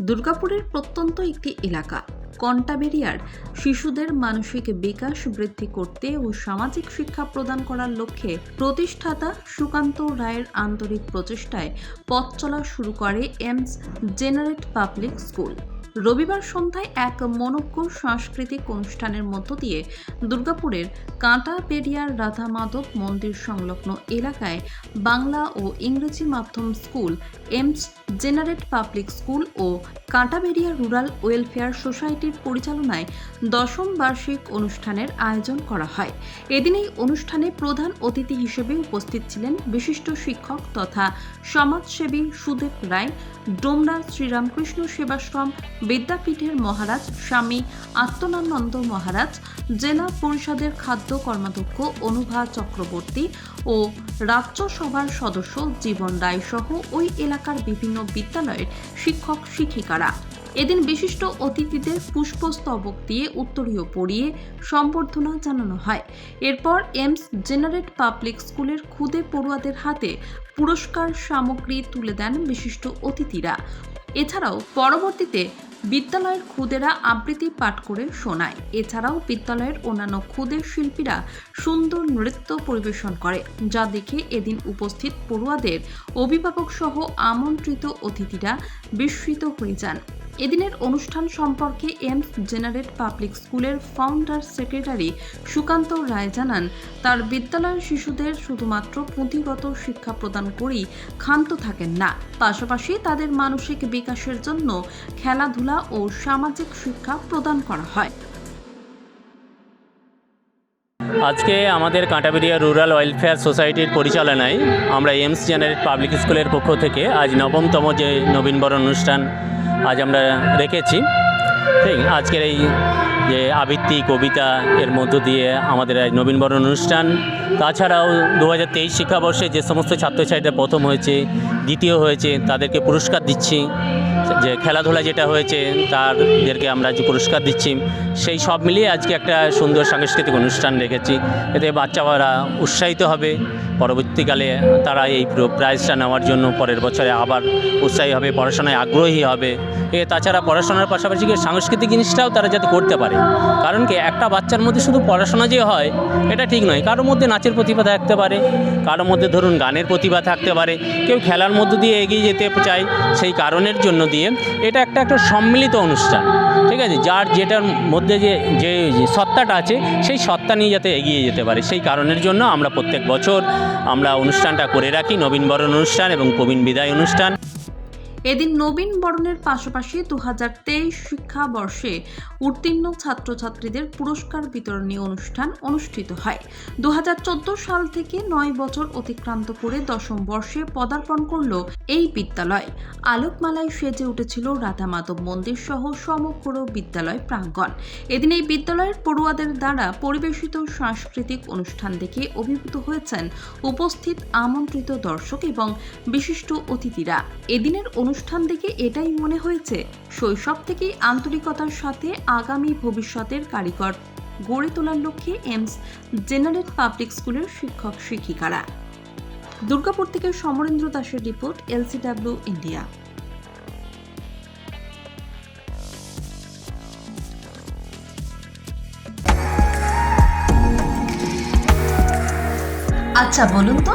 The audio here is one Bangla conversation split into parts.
দুর্গাপুরের প্রত্যন্ত একটি এলাকা। কন্টাবেরিয়ার শিশুদের মানসিক বিকাশ বৃদ্ধি করতে ও সামাজিক শিক্ষা প্রদান করার লক্ষ্যে প্রতিষ্ঠাতা সুকান্ত রায়ের আন্তরিক প্রচেষ্টায় পথ চলা শুরু করে এমস জেনারেট পাবলিক স্কুল। রবিবার সন্ধ্যায় এক মনজ্ঞ সাংস্কৃতিক অনুষ্ঠানের মধ্য দিয়ে দুর্গাপুরের কাঁটাবেরিয়ার রাধা মাধব মন্দির সংলগ্ন এলাকায় বাংলা ও ইংরেজি মাধ্যম school, aims generate public school ও কাঁটাবেরিয়া রুরাল ওয়েলফেয়ার সোসাইটির পরিচালনায় দশম বার্ষিক অনুষ্ঠানের আয়োজন করা হয়। এদিন এই অনুষ্ঠানে প্রধান অতিথি হিসেবে উপস্থিত ছিলেন বিশিষ্ট শিক্ষক তথা সমাজসেবী সুদেব রায়, ডোমরা শ্রীরামকৃষ্ণ সেবাশ্রম বিদ্যাপীঠের মহারাজ, স্বামী আত্মনানন্দ মহারাজ, জেলা পরিষদের খাদ্য কর্মাধ্যক্ষ অনুভা চক্রবর্তী ও রাজ্যসভার সদস্য জীবন রায় সহ ওই এলাকার বিভিন্ন বিদ্যালয়ের শিক্ষক শিক্ষিকারা। এদিন বিশিষ্ট অতিথিদের পুষ্পস্তবক দিয়ে উত্তরীয় পড়িয়ে সম্বর্ধনা জানানো হয়। এরপর এমস জেনারেট পাবলিক স্কুলের খুদে পড়ুয়াদের হাতে পুরস্কার সামগ্রী তুলে দেন বিশিষ্ট অতিথিরা। এছাড়াও পরবর্তীতে বিদ্যালয়ের খুদেরা আবৃত্তি পাঠ করে শোনায়। এছাড়াও বিদ্যালয়ের অন্যান্য খুদের শিল্পীরা সুন্দর নৃত্য পরিবেশন করে, যা দেখে এদিন উপস্থিত পড়ুয়াদের অভিভাবক সহ আমন্ত্রিত অতিথিরা বিস্মিত হয়ে যান। এদিনের অনুষ্ঠান সম্পর্কে এমস জেনারেট পাবলিক স্কুলের ফাউন্ডার সেক্রেটারি সুকান্ত রায় জানান, তার বিদ্যালয়ের শিশুদের শুধুমাত্র পুঁথিগত শিক্ষা প্রদান করেই ক্ষান্ত থাকেন না। পাশাপাশি তাদের মানসিক বিকাশের জন্য খেলাধুলা ও সামাজিক শিক্ষা প্রদান করা হয়। আজকে আমাদের কাঁটাবেরিয়া রুরাল ওয়েলফেয়ার সোসাইটির পরিচালনায় আমরা এমস জেনারেট পাবলিক স্কুলের পক্ষ থেকে আজ নবমতম যে নবীনবরণ অনুষ্ঠান আজ আমরা রেখেছি। ঠিক আজকের এই যে আবৃত্তি, কবিতা এর মধ্য দিয়ে আমাদের নবীনবরণ অনুষ্ঠান। তাছাড়াও দু হাজার তেইশ শিক্ষাবর্ষে যে সমস্ত ছাত্রছাত্রীরা প্রথম হয়েছে, দ্বিতীয় হয়েছে, তাদেরকে পুরস্কার দিচ্ছি। যে খেলাধুলা যেটা হয়েছে, তাদেরকে আমরা যে পুরস্কার দিচ্ছি। সেই সব মিলিয়ে আজকে একটা সুন্দর সাংস্কৃতিক অনুষ্ঠান রেখেছি। এতে বাচ্চারা উৎসাহিত হবে। পরবর্তীকালে তারা এই প্রাইজটা নেওয়ার জন্য পরের বছরে আবার উৎসাহী হবে, পড়াশোনায় আগ্রহী হবে। এ তাছাড়া পড়াশোনার পাশাপাশি সাংস্কৃতিক জিনিসটাও তারা যাতে করতে পারে। কারণ কি, একটা বাচ্চার মধ্যে শুধু পড়াশোনা যে হয়, এটা ঠিক নয়। কারোর মধ্যে নাচের প্রতিভা থাকতে পারে, কারোর মধ্যে ধরুন গানের প্রতিভা থাকতে পারে, কেউ খেলার মধ্য দিয়ে এগিয়ে যেতে চায়, সেই কারণের জন্য দিয়ে এটা একটা একটা সম্মিলিত অনুষ্ঠান, ঠিক আছে? যার, যেটার মধ্যে যে যে সত্তাটা আছে, সেই সত্তা নিয়ে যাতে এগিয়ে যেতে পারে। সেই কারণের জন্য আমরা প্রত্যেক বছর আমরা অনুষ্ঠানটা করে রাখি নবীনবরণ অনুষ্ঠান এবং প্রবীণ বিদায় অনুষ্ঠান। এদিন নবীন বরণের পাশাপাশি দু তেইশ শিক্ষাবর্ষে উত্তীর্ণ ছাত্রছাত্রীদের পুরস্কার বিতরণী অনুষ্ঠান অনুষ্ঠিত হয়। দুহাজার চোদ্দ সাল থেকে নয় বছর অতিক্রান্ত করে দশম বর্ষে পদার্পণ করল এই বিদ্যালয়। আলোকমালায় সেজে উঠেছিল রাধা মাধব মন্দির সহ সমগ্র বিদ্যালয় প্রাঙ্গণ। এদিন এই বিদ্যালয়ের পড়ুয়াদের দ্বারা পরিবেশিত সাংস্কৃতিক অনুষ্ঠান দেখে অভিভূত হয়েছেন উপস্থিত আমন্ত্রিত দর্শক এবং বিশিষ্ট অতিথিরা। এদিনের অনুষ্ঠান দেখে এটাই মনে হয়েছে, শৈশব থেকেই আন্তরিকতার সাথে আগামী ভবিষ্যতের কারিগর। গড়ে তোলার লক্ষ্যে এমস, জেনারেল পাবলিক স্কুলের শিক্ষক শিক্ষিকারা। দুর্গাপুর থেকে সমরেন্দ্র দাসের রিপোর্ট, এলসিডাব্লিউ ইন্ডিয়া। আচ্ছা বলুন তো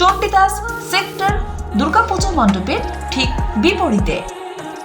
Chandidas sector Durga Puja মণ্ডপের ঠিক বিপরীতে।